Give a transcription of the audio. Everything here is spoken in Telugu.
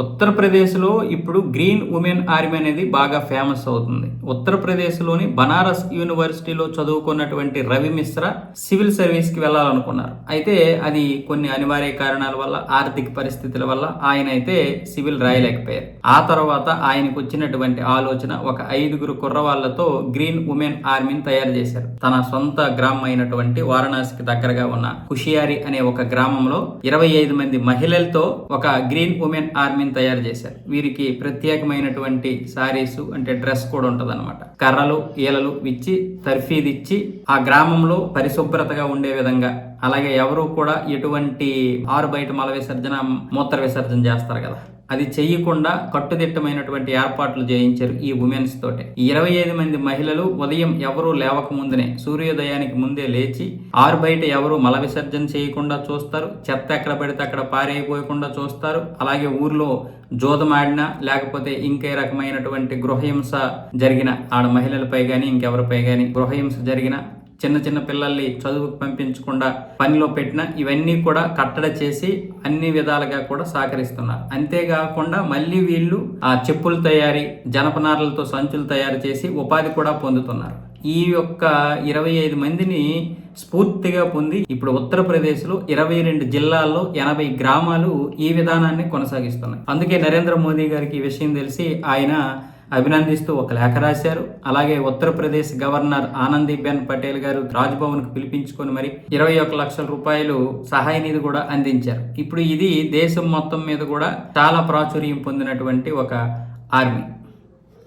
ఉత్తరప్రదేశ్లో ఇప్పుడు గ్రీన్ ఉమెన్ ఆర్మీ అనేది బాగా ఫేమస్ అవుతుంది. ఉత్తరప్రదేశ్లోని బనారస్ యూనివర్సిటీలో చదువుకున్నటువంటి రవి మిశ్రా సివిల్ సర్వీస్కి వెళ్ళాలనుకున్నారు. అయితే అది కొన్ని అనివార్య కారణాల వల్ల ఆర్థిక పరిస్థితుల వల్ల ఆయన అయితే సివిల్ రాయలేకపోయారు. ఆ తర్వాత ఆయనకు వచ్చినటువంటి ఆలోచన ఒక ఐదుగురు కుర్రవాళ్ళతో గ్రీన్ ఉమెన్ ఆర్మీని తయారు చేశారు. తన సొంత గ్రామం అయినటువంటి వారణాసికి దగ్గరగా ఉన్న కుషియారి అనే ఒక గ్రామంలో ఇరవై ఐదు మంది మహిళలతో ఒక గ్రీన్ ఉమెన్ ఆర్మీ ఆర్మీని తయారు చేశారు. వీరికి ప్రత్యేకమైనటువంటి సారీస్ అంటే డ్రెస్ కూడా ఉంటది కర్రలు ఈలలు ఇచ్చి తర్ఫీదిచ్చి ఆ గ్రామంలో పరిశుభ్రతగా ఉండే విధంగా అలాగే ఎవరు కూడా ఎటువంటి ఆరు బయట మల విసర్జన మూత్ర విసర్జన చేస్తారు కదా. అది చేయకుండా కట్టుదిట్టమైనటువంటి ఏర్పాట్లు చేయించారు ఈ ఉమెన్స్ తోటే. ఇరవై ఐదు మంది మహిళలు ఉదయం ఎవరూ లేవక ముందునే సూర్యోదయానికి ముందే లేచి ఆరు బయట ఎవరు మల విసర్జన చేయకుండా చూస్తారు చెత్త ఎక్కడ పడితే అక్కడ పారేయపోయకుండా చూస్తారు. అలాగే ఊర్లో జోదమాడినా లేకపోతే ఇంకే రకమైనటువంటి గృహహింస జరిగిన ఆడ మహిళలపై కానీ ఇంకెవరిపై కానీ గృహహింస జరిగిన చిన్న చిన్న పిల్లల్ని చదువుకు పంపించకుండా పనిలో పెట్టిన ఇవన్నీ కూడా కట్టడ చేసి అన్ని విధాలుగా కూడా సహకరిస్తున్నారు. అంతేకాకుండా మళ్ళీ వీళ్ళు ఆ చెప్పుల తయారీ జనపనారలతో సంచులు తయారు చేసి ఉపాధి కూడా పొందుతున్నారు. ఈ యొక్క ఇరవై ఐదు మందిని స్ఫూర్తిగా పొంది ఇప్పుడు ఉత్తరప్రదేశ్లో ఇరవై రెండు జిల్లాల్లో ఎనభై గ్రామాలు ఈ విధానాన్ని కొనసాగిస్తున్నాయి. అందుకే నరేంద్ర మోదీ గారికి ఈ విషయం తెలిసి ఆయన అభినందిస్తూ ఒక లేఖ రాశారు. అలాగే ఉత్తరప్రదేశ్ గవర్నర్ ఆనందీబెన్ పటేల్ గారు రాజ్భవన్కు పిలిపించుకొని మరి ఇరవై ఒక లక్షల రూపాయలు సహాయ నిధి కూడా అందించారు. ఇప్పుడు ఇది దేశం మొత్తం మీద కూడా చాలా ప్రాచుర్యం పొందినటువంటి ఒక ఆర్మీ.